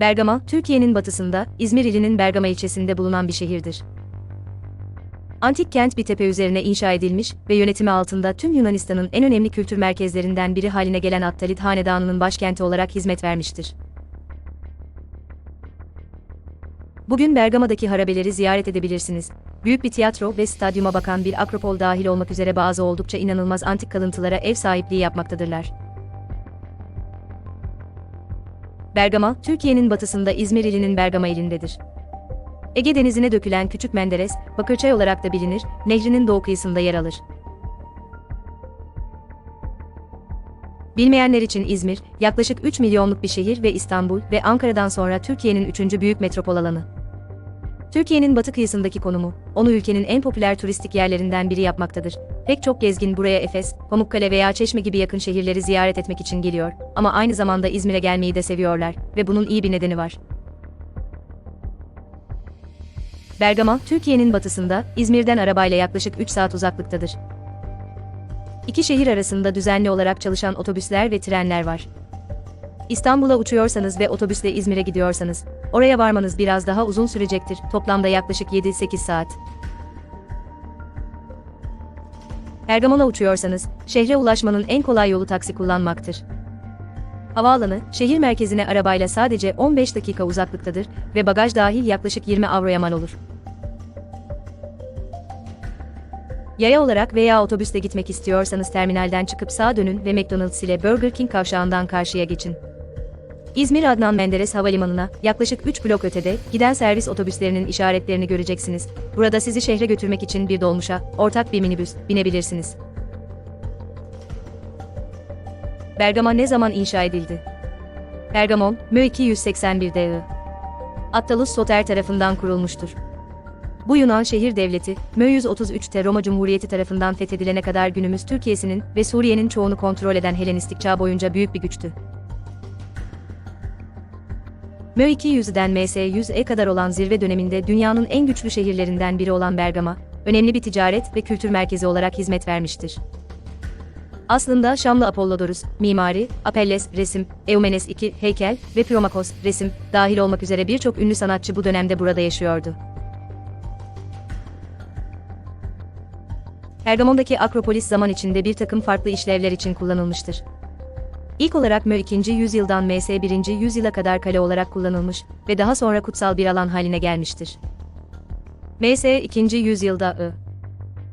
Bergama, Türkiye'nin batısında, İzmir ilinin Bergama ilçesinde bulunan bir şehirdir. Antik kent bir tepe üzerine inşa edilmiş ve yönetimi altında tüm Yunanistan'ın en önemli kültür merkezlerinden biri haline gelen Attalit Hanedanı'nın başkenti olarak hizmet vermiştir. Bugün Bergama'daki harabeleri ziyaret edebilirsiniz. Büyük bir tiyatro ve stadyuma bakan bir akropol dahil olmak üzere bazı oldukça inanılmaz antik kalıntılara ev sahipliği yapmaktadırlar. Bergama, Türkiye'nin batısında İzmir ilinin Bergama ilindedir. Ege Denizi'ne dökülen Küçük Menderes, Bakırçay olarak da bilinir, nehrinin doğu kıyısında yer alır. Bilmeyenler için İzmir, yaklaşık 3 milyonluk bir şehir ve İstanbul ve Ankara'dan sonra Türkiye'nin üçüncü büyük metropol alanı. Türkiye'nin batı kıyısındaki konumu, onu ülkenin en popüler turistik yerlerinden biri yapmaktadır. Pek çok gezgin buraya Efes, Pamukkale veya Çeşme gibi yakın şehirleri ziyaret etmek için geliyor ama aynı zamanda İzmir'e gelmeyi de seviyorlar ve bunun iyi bir nedeni var. Bergama, Türkiye'nin batısında, İzmir'den arabayla yaklaşık 3 saat uzaklıktadır. İki şehir arasında düzenli olarak çalışan otobüsler ve trenler var. İstanbul'a uçuyorsanız ve otobüsle İzmir'e gidiyorsanız, oraya varmanız biraz daha uzun sürecektir, toplamda yaklaşık 7-8 saat. Bergamon'a uçuyorsanız, şehre ulaşmanın en kolay yolu taksi kullanmaktır. Havaalanı, şehir merkezine arabayla sadece 15 dakika uzaklıktadır ve bagaj dahil yaklaşık 20 avroya mal olur. Yaya olarak veya otobüsle gitmek istiyorsanız terminalden çıkıp sağa dönün ve McDonald's ile Burger King kavşağından karşıya geçin. İzmir Adnan Menderes Havalimanı'na yaklaşık 3 blok ötede giden servis otobüslerinin işaretlerini göreceksiniz. Burada sizi şehre götürmek için bir dolmuşa, ortak bir minibüs binebilirsiniz. Bergama ne zaman inşa edildi? Pergamon, Mö 281'de I. Attalus Soter tarafından kurulmuştur. Bu Yunan şehir devleti, Mö 133'te Roma Cumhuriyeti tarafından fethedilene kadar günümüz Türkiye'sinin ve Suriye'nin çoğunu kontrol eden Helenistik çağ boyunca büyük bir güçtü. Mö 200'den MS 100'e kadar olan zirve döneminde dünyanın en güçlü şehirlerinden biri olan Bergama, önemli bir ticaret ve kültür merkezi olarak hizmet vermiştir. Aslında Şamlı Apollodorus, mimari, Apelles, resim, Eumenes II, heykel ve Priomakos, resim, dahil olmak üzere birçok ünlü sanatçı bu dönemde burada yaşıyordu. Pergamon'daki Akropolis zaman içinde bir takım farklı işlevler için kullanılmıştır. İlk olarak Mö 2. yüzyıldan MS 1. yüzyıla kadar kale olarak kullanılmış ve daha sonra kutsal bir alan haline gelmiştir. MS 2. yüzyılda I.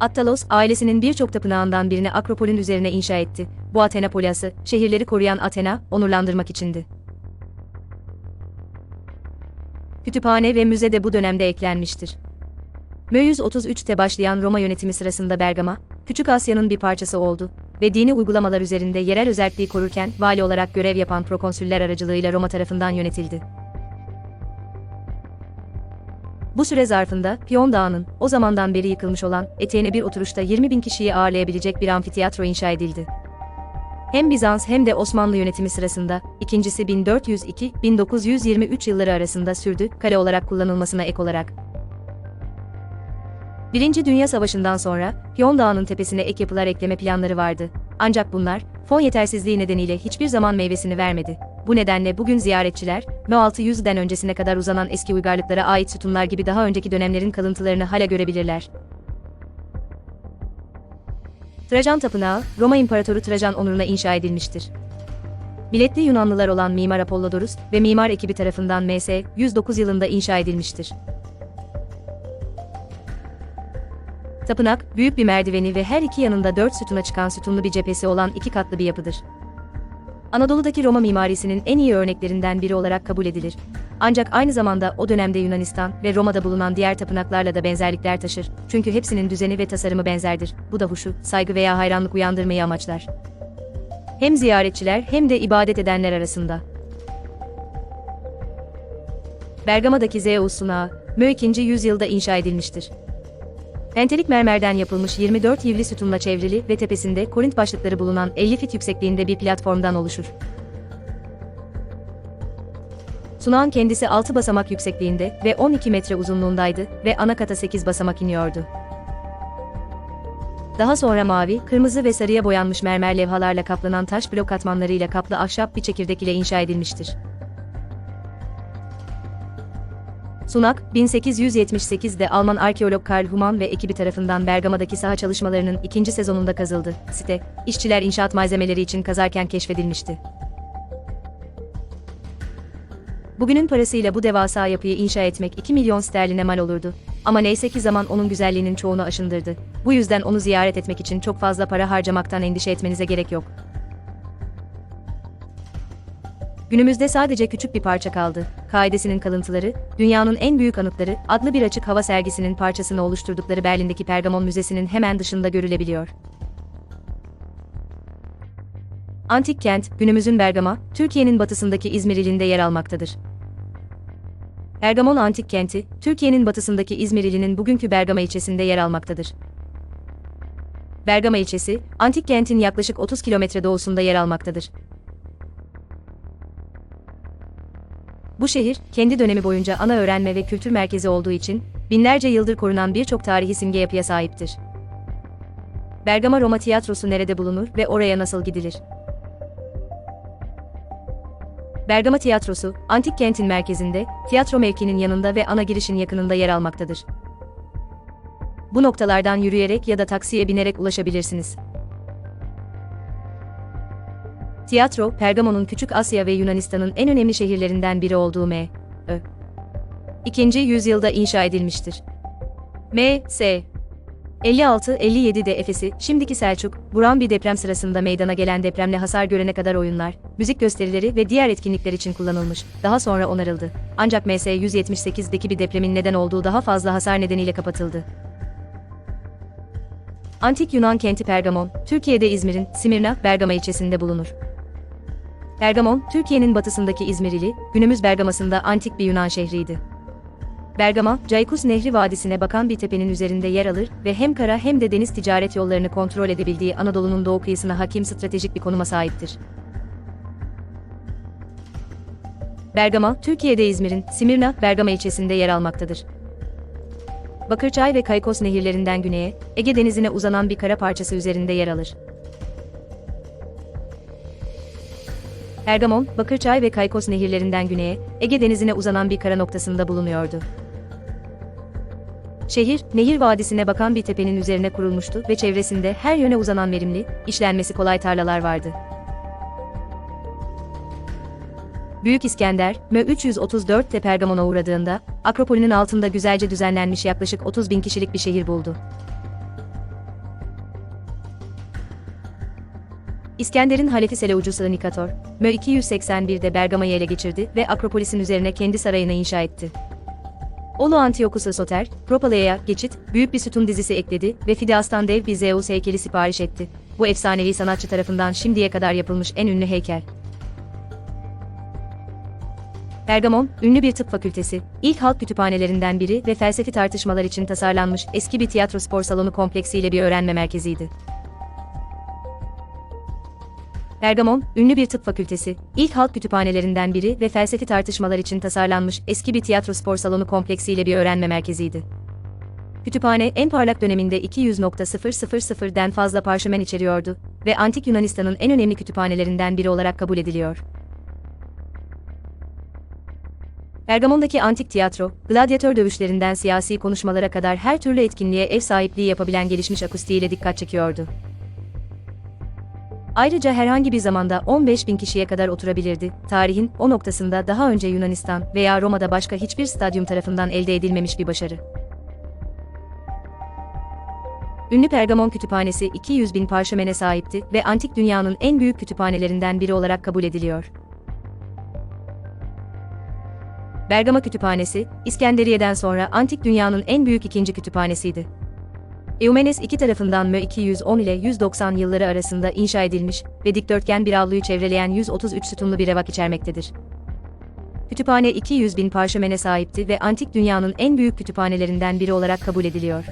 Attalos, ailesinin birçok tapınağından birini Akropol'ün üzerine inşa etti. Bu Athena Polyası, şehirleri koruyan Athena, onurlandırmak içindi. Kütüphane ve müze de bu dönemde eklenmiştir. Mö 133'te başlayan Roma yönetimi sırasında Bergama, Küçük Asya'nın bir parçası oldu ve dini uygulamalar üzerinde yerel özelliği korurken vali olarak görev yapan prokonsüller aracılığıyla Roma tarafından yönetildi. Bu süre zarfında Piyon Dağı'nın o zamandan beri yıkılmış olan eteğine bir oturuşta 20 bin kişiyi ağırlayabilecek bir amfiteyatro inşa edildi. Hem Bizans hem de Osmanlı yönetimi sırasında, ikincisi 1402-1923 yılları arasında sürdü, kale olarak kullanılmasına ek olarak. Birinci Dünya Savaşı'ndan sonra, Piyon Dağı'nın tepesine ek yapılar ekleme planları vardı. Ancak bunlar, fon yetersizliği nedeniyle hiçbir zaman meyvesini vermedi. Bu nedenle bugün ziyaretçiler, Mö 600'den öncesine kadar uzanan eski uygarlıklara ait sütunlar gibi daha önceki dönemlerin kalıntılarını hala görebilirler. Trajan Tapınağı, Roma İmparatoru Trajan onuruna inşa edilmiştir. Biletli Yunanlılar olan Mimar Apollodorus ve mimar ekibi tarafından MS 109 yılında inşa edilmiştir. Tapınak, büyük bir merdiveni ve her iki yanında dört sütuna çıkan sütunlu bir cephesi olan iki katlı bir yapıdır. Anadolu'daki Roma mimarisinin en iyi örneklerinden biri olarak kabul edilir. Ancak aynı zamanda o dönemde Yunanistan ve Roma'da bulunan diğer tapınaklarla da benzerlikler taşır. Çünkü hepsinin düzeni ve tasarımı benzerdir. Bu da huşu, saygı veya hayranlık uyandırmayı amaçlar. Hem ziyaretçiler hem de ibadet edenler arasında. Bergama'daki Zeus sunağı, Mö 2. yüzyılda inşa edilmiştir. Pentelik mermerden yapılmış 24 yivli sütunla çevrili ve tepesinde Korint başlıkları bulunan 50 fit yüksekliğinde bir platformdan oluşur. Sunağın kendisi 6 basamak yüksekliğinde ve 12 metre uzunluğundaydı ve ana kata 8 basamak iniyordu. Daha sonra mavi, kırmızı ve sarıya boyanmış mermer levhalarla kaplanan taş blok katmanlarıyla kaplı ahşap bir çekirdek ile inşa edilmiştir. Sunak, 1878'de Alman arkeolog Karl Humann ve ekibi tarafından Bergama'daki saha çalışmalarının ikinci sezonunda kazıldı. Site, işçiler inşaat malzemeleri için kazarken keşfedilmişti. Bugünün parasıyla bu devasa yapıyı inşa etmek 2 milyon sterline mal olurdu. Ama neyse ki zaman onun güzelliğinin çoğunu aşındırdı. Bu yüzden onu ziyaret etmek için çok fazla para harcamaktan endişe etmenize gerek yok. Günümüzde sadece küçük bir parça kaldı. Kaidesinin kalıntıları, Dünyanın en büyük anıtları adlı bir açık hava sergisinin parçasını oluşturdukları Berlin'deki Pergamon Müzesi'nin hemen dışında görülebiliyor. Antik kent, günümüzün Bergama, Türkiye'nin batısındaki İzmir ilinde yer almaktadır. Pergamon Antik Kenti, Türkiye'nin batısındaki İzmir ilinin bugünkü Bergama ilçesinde yer almaktadır. Bergama ilçesi, antik kentin yaklaşık 30 kilometre doğusunda yer almaktadır. Bu şehir, kendi dönemi boyunca ana öğrenme ve kültür merkezi olduğu için, binlerce yıldır korunan birçok tarihi simge yapıya sahiptir. Bergama Roma Tiyatrosu nerede bulunur ve oraya nasıl gidilir? Bergama Tiyatrosu, antik kentin merkezinde, tiyatro mevkinin yanında ve ana girişin yakınında yer almaktadır. Bu noktalardan yürüyerek ya da taksiye binerek ulaşabilirsiniz. Tiyatro, Pergamon'un Küçük Asya ve Yunanistan'ın en önemli şehirlerinden biri olduğu M. Ö. 2. yüzyılda inşa edilmiştir. M. S. 56-57'de Efes'i, şimdiki Selçuk, Buran bir deprem sırasında meydana gelen depremle hasar görene kadar oyunlar, müzik gösterileri ve diğer etkinlikler için kullanılmış, daha sonra onarıldı. Ancak MS 178'deki bir depremin neden olduğu daha fazla hasar nedeniyle kapatıldı. Antik Yunan kenti Pergamon, Türkiye'de İzmir'in Simirna, Bergama ilçesinde bulunur. Pergamon, Türkiye'nin batısındaki İzmir ili, günümüz Bergamas'ında antik bir Yunan şehriydi. Bergama, Caykos Nehri Vadisi'ne bakan bir tepenin üzerinde yer alır ve hem kara hem de deniz ticaret yollarını kontrol edebildiği Anadolu'nun doğu kıyısına hakim stratejik bir konuma sahiptir. Bergama, Türkiye'de İzmir'in Simirna, Bergama ilçesinde yer almaktadır. Bakırçay ve Kaykos nehirlerinden güneye, Ege Denizi'ne uzanan bir kara parçası üzerinde yer alır. Pergamon, Bakırçay ve Kaykos nehirlerinden güneye, Ege Denizi'ne uzanan bir kara noktasında bulunuyordu. Şehir, nehir vadisine bakan bir tepenin üzerine kurulmuştu ve çevresinde her yöne uzanan verimli, işlenmesi kolay tarlalar vardı. Büyük İskender, Mö 334'te Pergamon'a uğradığında, Akropol'ün altında güzelce düzenlenmiş yaklaşık 30 bin kişilik bir şehir buldu. İskender'in halefi Seleucus Nikator, Mö 281'de Bergama'yı ele geçirdi ve Akropolis'in üzerine kendi sarayını inşa etti. Oğlu Antiochus Soter, Propalea'ya geçit, büyük bir sütun dizisi ekledi ve Fidias'tan dev bir Zeus heykeli sipariş etti. Bu efsanevi sanatçı tarafından şimdiye kadar yapılmış en ünlü heykel. Pergamon, ünlü bir tıp fakültesi, ilk halk kütüphanelerinden biri ve felsefi tartışmalar için tasarlanmış eski bir tiyatro spor salonu kompleksiyle bir öğrenme merkeziydi. Pergamon, ünlü bir tıp fakültesi, ilk halk kütüphanelerinden biri ve felsefi tartışmalar için tasarlanmış eski bir tiyatro spor salonu kompleksiyle bir öğrenme merkeziydi. Kütüphane en parlak döneminde 200.000'den fazla parşömen içeriyordu ve Antik Yunanistan'ın en önemli kütüphanelerinden biri olarak kabul ediliyor. Pergamon'daki antik tiyatro, gladyatör dövüşlerinden siyasi konuşmalara kadar her türlü etkinliğe ev sahipliği yapabilen gelişmiş akustiğiyle dikkat çekiyordu. Ayrıca herhangi bir zamanda 15 bin kişiye kadar oturabilirdi. Tarihin o noktasında daha önce Yunanistan veya Roma'da başka hiçbir stadyum tarafından elde edilmemiş bir başarı. Ünlü Pergamon Kütüphanesi 200 bin parşömene sahipti ve antik dünyanın en büyük kütüphanelerinden biri olarak kabul ediliyor. Bergama Kütüphanesi, İskenderiye'den sonra antik dünyanın en büyük ikinci kütüphanesiydi. Eumenes II tarafından Mö 210 ile 190 yılları arasında inşa edilmiş ve dikdörtgen bir avluyu çevreleyen 133 sütunlu bir revak içermektedir. Kütüphane 200 bin parşömene sahipti ve antik dünyanın en büyük kütüphanelerinden biri olarak kabul ediliyor.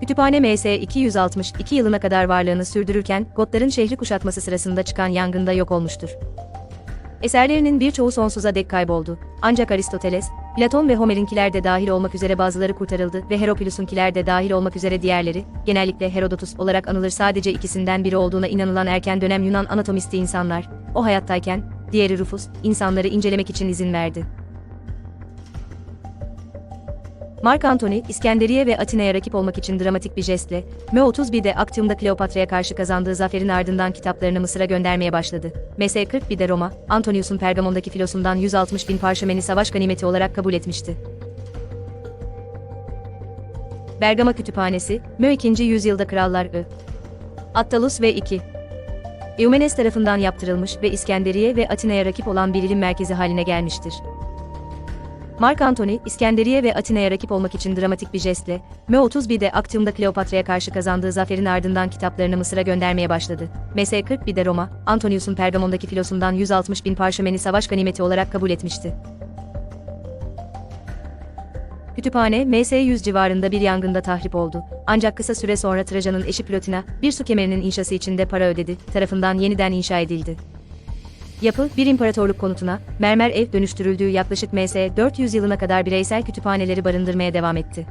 Kütüphane MS 262 yılına kadar varlığını sürdürürken, Gotların şehri kuşatması sırasında çıkan yangında yok olmuştur. Eserlerinin birçoğu sonsuza dek kayboldu. Ancak Aristoteles, Platon ve Homer'inkiler de dahil olmak üzere bazıları kurtarıldı ve Heropilus'unkiler de dahil olmak üzere diğerleri, genellikle Herodotus olarak anılır sadece ikisinden biri olduğuna inanılan erken dönem Yunan anatomisti insanlar, o hayattayken, diğeri Rufus, insanları incelemek için izin verdi. Mark Antony, İskenderiye ve Atina'ya rakip olmak için dramatik bir jestle, M31'de Actium'da Kleopatra'ya karşı kazandığı zaferin ardından kitaplarını Mısır'a göndermeye başladı. MS-41'de Roma, Antonius'un Pergamon'daki filosundan 160 bin parşömeni savaş ganimeti olarak kabul etmişti. Bergama Kütüphanesi, Mö 2. yüzyılda Krallar Ö. Attalus ve 2. Eumenes tarafından yaptırılmış ve İskenderiye ve Atina'ya rakip olan bir ilim merkezi haline gelmiştir. Mark Antony, İskenderiye ve Atina'ya rakip olmak için dramatik bir jestle, M31'de Actium'da Kleopatra'ya karşı kazandığı zaferin ardından kitaplarını Mısır'a göndermeye başladı. MS-41'de Roma, Antonius'un Pergamon'daki filosundan 160 bin parşömeni savaş ganimeti olarak kabul etmişti. Kütüphane, MS-100 civarında bir yangında tahrip oldu. Ancak kısa süre sonra Trajan'ın eşi Plotina, bir su kemerinin inşası için de para ödedi, tarafından yeniden inşa edildi. Yapı, bir imparatorluk konutuna, mermer ev dönüştürüldüğü yaklaşık MS 400 yılına kadar bireysel kütüphaneleri barındırmaya devam etti.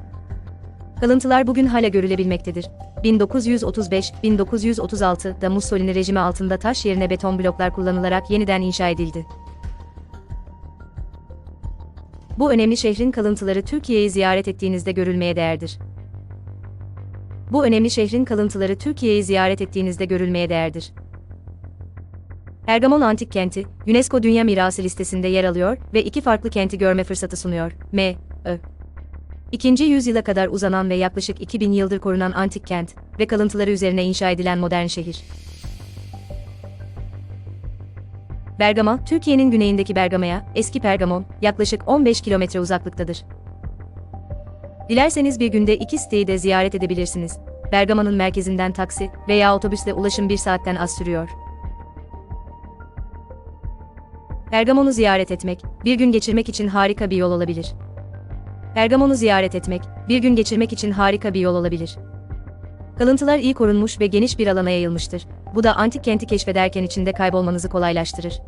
Kalıntılar bugün hala görülebilmektedir. 1935-1936'da Mussolini rejimi altında taş yerine beton bloklar kullanılarak yeniden inşa edildi. Bu önemli şehrin kalıntıları Türkiye'yi ziyaret ettiğinizde görülmeye değerdir. Bu önemli şehrin kalıntıları Türkiye'yi ziyaret ettiğinizde görülmeye değerdir. Pergamon Antik Kenti, UNESCO Dünya Mirası listesinde yer alıyor ve iki farklı kenti görme fırsatı sunuyor. M. Ö. İkinci yüzyıla kadar uzanan ve yaklaşık 2000 yıldır korunan antik kent ve kalıntıları üzerine inşa edilen modern şehir. Bergama, Türkiye'nin güneyindeki Bergama'ya, eski Pergamon, yaklaşık 15 kilometre uzaklıktadır. Dilerseniz bir günde iki siteyi de ziyaret edebilirsiniz. Bergama'nın merkezinden taksi veya otobüsle ulaşım bir saatten az sürüyor. Pergamon'u ziyaret etmek, bir gün geçirmek için harika bir yol olabilir. Pergamon'u ziyaret etmek, bir gün geçirmek için harika bir yol olabilir. Kalıntılar iyi korunmuş ve geniş bir alana yayılmıştır. Bu da antik kenti keşfederken içinde kaybolmanızı kolaylaştırır.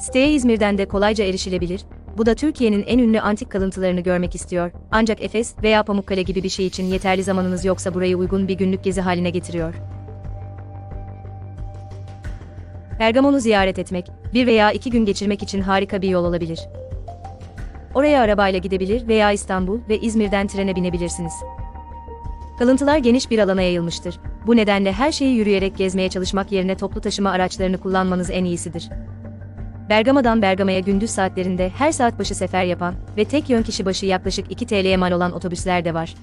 Siteye İzmir'den de kolayca erişilebilir. Bu da Türkiye'nin en ünlü antik kalıntılarını görmek istiyor. Ancak Efes veya Pamukkale gibi bir şey için yeterli zamanınız yoksa burayı uygun bir günlük gezi haline getiriyor. Pergamon'u ziyaret etmek, bir veya iki gün geçirmek için harika bir yol olabilir. Oraya arabayla gidebilir veya İstanbul ve İzmir'den trene binebilirsiniz. Kalıntılar geniş bir alana yayılmıştır. Bu nedenle her şeyi yürüyerek gezmeye çalışmak yerine toplu taşıma araçlarını kullanmanız en iyisidir. Bergama'dan Bergama'ya gündüz saatlerinde her saat başı sefer yapan ve tek yön kişi başı yaklaşık 2 TL'ye mal olan otobüsler de var.